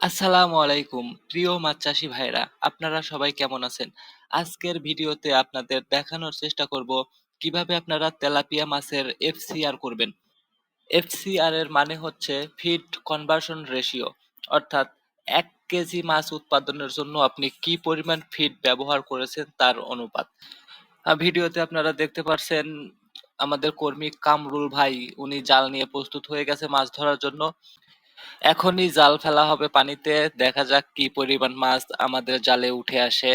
আসসালামু আলাইকুম, প্রিয় মাছ চাষি ভাইরা আপনারা সবাই কেমন আছেন? আজকের ভিডিওতে আপনাদের দেখানোর চেষ্টা করব কীভাবে আপনারা তেলাপিয়া মাছের এফসিআর করবেন। এফসিআর এর মানে হচ্ছে ফিড কনভার্সন রেশিও অর্থাৎ এক কেজি মাছ উৎপাদনের জন্য আপনি কি পরিমাণ ফিড ব্যবহার করেছেন তার অনুপাত। ভিডিওতে আপনারা দেখতে পাচ্ছেন আমাদের কর্মী কামরুল ভাই, উনি জাল নিয়ে প্রস্তুত হয়ে গেছে মাছ ধরার জন্য। এখনই জাল ফেলা হবে পানিতে, দেখা যাক কি পরিমাণ মাছ আমাদের জালে উঠে আসে।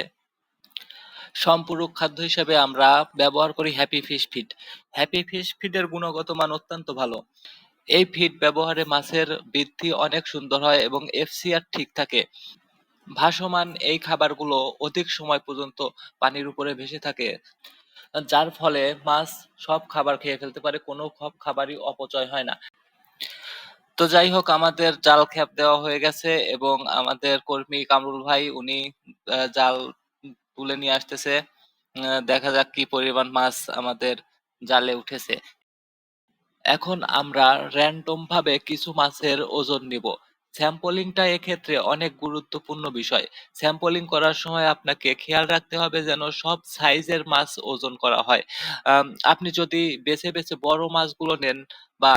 সম্পূরক খাদ্য হিসেবে আমরা ব্যবহার করি Happy Fish Feed Happy Fish ফিডের গুণগত মান অত্যন্ত ভালো। এই ফিড ব্যবহারে মাছের বৃদ্ধি অনেক সুন্দর হয় এবং এফসিআর ঠিক থাকে। ভাসমান এই খাবারগুলো অধিক সময় পর্যন্ত পানির উপরে ভেসে থাকে, যার ফলে মাছ সব খাবার খেয়ে ফেলতে পারে, কোনো সব খাবারই অপচয় হয় না। তো যাই হোক আমাদের জাল খ্যাপ দেওয়া হয়ে গেছে এবং আমাদের কর্মী কামরুল ভাই উনি জাল তুলে নিয়ে আসতেছে। আহ, দেখা যাক কি পরিমাণ মাছ আমাদের জালে উঠেছে। এখন আমরা র্যান্ডম ভাবে কিছু মাছের ওজন নিব। স্যাম্পলিংটা এক্ষেত্রে অনেক গুরুত্বপূর্ণ বিষয়। স্যাম্পলিং করার সময় আপনাকে খেয়াল রাখতে হবে যেন সব সাইজের মাছ ওজন করা হয়। আপনি যদি বেছে বেছে বড় মাছগুলো নেন বা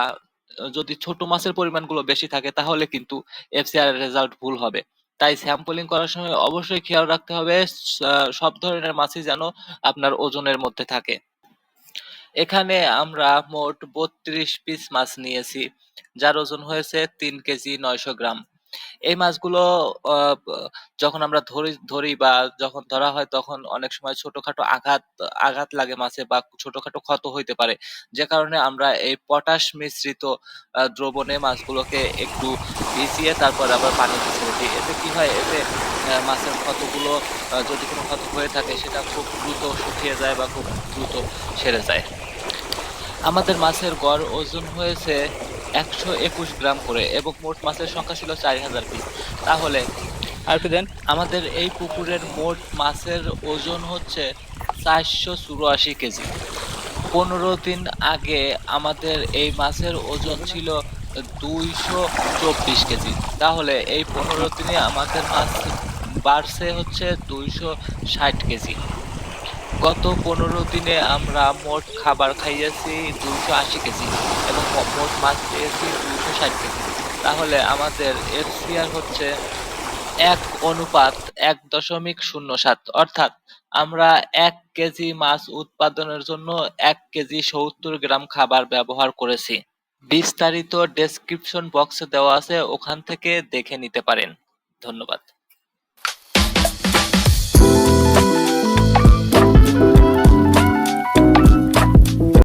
যদি ছোট মাছের পরিমাণগুলো বেশি থাকে, তাহলে কিন্তু এফসিআর এর রেজাল্ট ভুল হবে। তাই স্যাম্পলিং করার সময় অবশ্যই খেয়াল রাখতে হবে সব ধরনের মাছই যেন আপনার ওজনের মধ্যে থাকে। এখানে আমরা মোট বত্রিশ পিস মাছ নিয়েছি, যার ওজন হয়েছে তিন কেজি নয়শো গ্রাম। এই মাছগুলো যখন আমরা ধরি ধরি বা যখন ধরা হয় তখন অনেক সময় ছোটখাটো আঘাত আঘাত লাগে মাছে বা ছোটখাটো ক্ষত হইতে পারে। যে কারণে আমরা এই পটাশ মিশ্রিত দ্রবণে মাছগুলোকে একটু ভিজিয়ে তারপর আবার পানিতে ছেড়ে দিই। এতে কি হয়? এতে মাছের ক্ষতগুলো যদি কোনো ক্ষত হয়ে থাকে সেটা খুব দ্রুত শুকিয়ে যায় বা খুব দ্রুত সেরে যায়। আমাদের মাছের গড় ওজন হয়েছে একশো একুশ গ্রাম করে এবং মোট মাছের সংখ্যা ছিল চার হাজার পিস। তাহলে আর দেন? আমাদের এই পুকুরের মোট মাছের ওজন হচ্ছে চারশো চুরাশি কেজি। পনেরো দিন আগে আমাদের এই মাছের ওজন ছিল দুইশো চব্বিশ কেজি। তাহলে এই পনেরো দিনে আমাদের মাছ বাড়ছে হচ্ছে দুইশো ষাট কেজি। গত পনেরো দিনে আমরা মোট খাবার খাইয়েছি দুইশো আশি কেজি এবং মোট মাছ পেয়েছি দুইশো ষাট কেজি। তাহলে আমাদের এফসিআর হচ্ছে এক অনুপাত এক দশমিক শূন্য সাত। অর্থাৎ আমরা এক কেজি মাছ উৎপাদনের জন্য এক কেজি সত্তর গ্রাম খাবার ব্যবহার করেছি। বিস্তারিত ডেসক্রিপশন বক্সে দেওয়া আছে, ওখান থেকে দেখে নিতে পারেন। ধন্যবাদ।